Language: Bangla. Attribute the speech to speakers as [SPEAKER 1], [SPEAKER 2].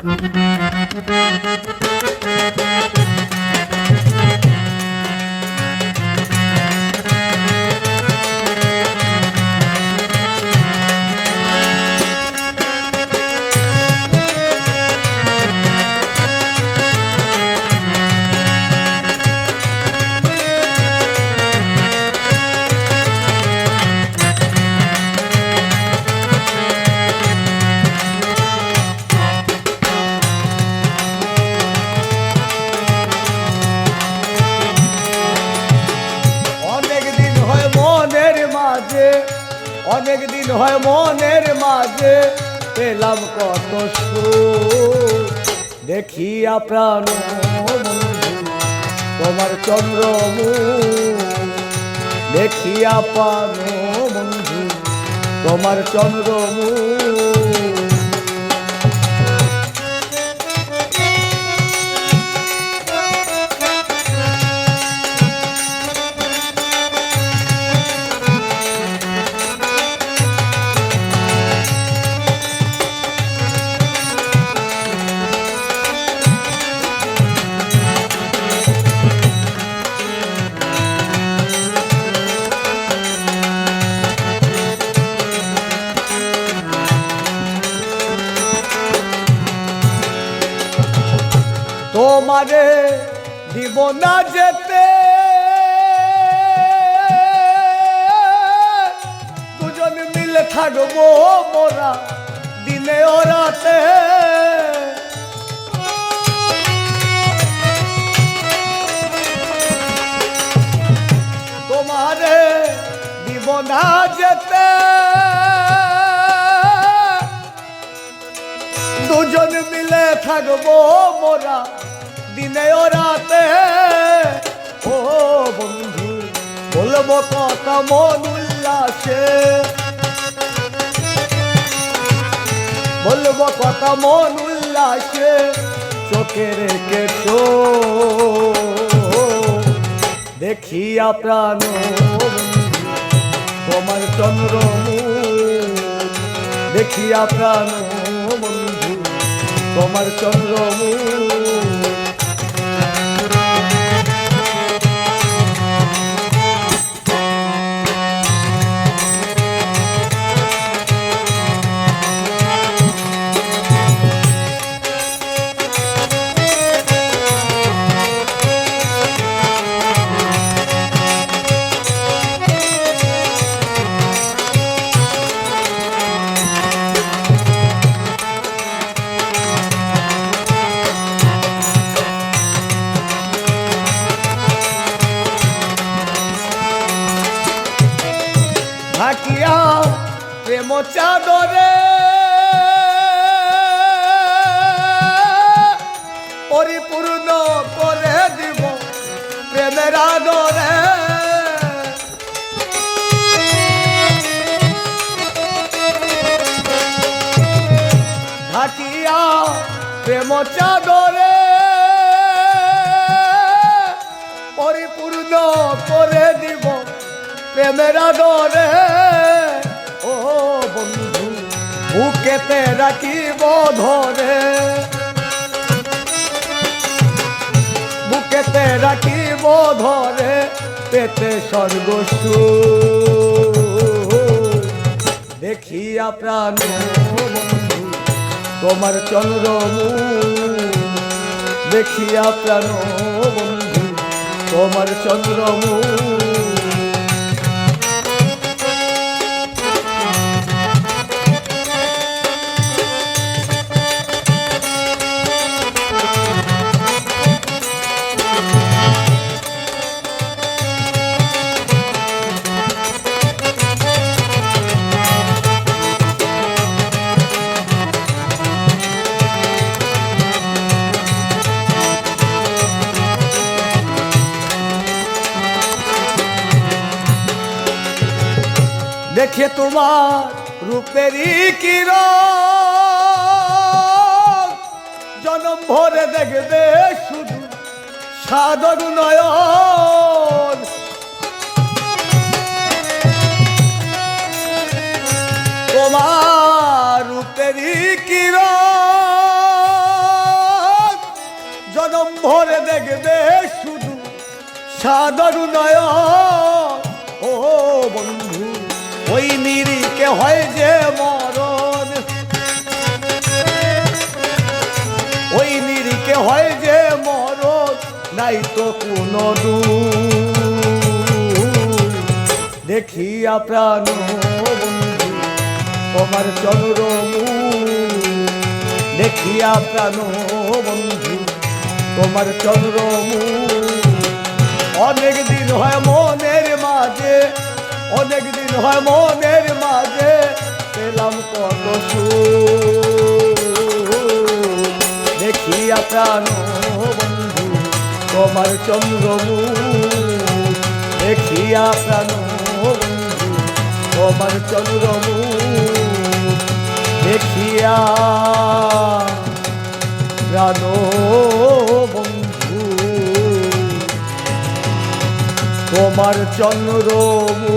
[SPEAKER 1] অনেক অনেক দিন হয় মনের মাঝে, পেলাম কত দেখি দেখিয়া প্রাণ তোমার চন্দ্রমু দেখিয়া প্রাণ বন্ধু, তোমার চন্দ্রমু তোমারে দিব না যেতে। দুজন মিলে থাকব মোরা দিনে ও রাতে। তোমারে দিব না যেতে। দুজন মিলে থাকব মোরা দিনে ও রাতে, ও বন্ধু, বলব কথা মন উল্লাসে। বলব কথা মন উল্লাসে চোখে রেখে দেখিয়া প্রাণ তোমার চন্দ্রমু দেখিয়া প্রাণ বন্ধু, তোমার চন্দ্রমু থাকিয়া প্রেম চাদরে। পরিপূর্ণ করে দিব প্রেমের আদরে। থাকিয়া প্রেম চাদরে। পরিপূর্ণ করে দিব প্রেমের আদরে, ও বন্ধু বুকেতে রাখিব ধরে। বুকেতে রাখিব ধরে পেতে স্বর্গসু। দেখিয়া প্রাণ বন্ধু, তোমার চন্দ্রমু দেখিয়া প্রাণ বন্ধু, তোমার চন্দ্রমু দেখে তোমার রূপেরই কিরণ। জনম ভরে দেখবে শুধু সাদর নয়ন। তোমার রূপেরই কিরণ। ভরে দেখবে শুধু সাদর নয় ও বন্ধু ওই নিরিকে হয় যে মরণ। ওই নিরিকে হয় যে মরণ, নাই তো কোনো দেখিয়া প্রাণ তোমার চন্দ্রমু দেখিয়া প্রাণ বন্ধু, তোমার চন্দ্রমু অনেক দিন হয় মনের মাঝে অনেক দিন হয় মনের মাঝে, পেলাম কত দেখিয়া প্রাণ বন্ধু, তোমার চন্দ্রমু দেখিয়া প্রাণ বন্ধু, তোমার চন্দ্রমু দেখিয়া প্রাণ তোমার চন্দ্রমু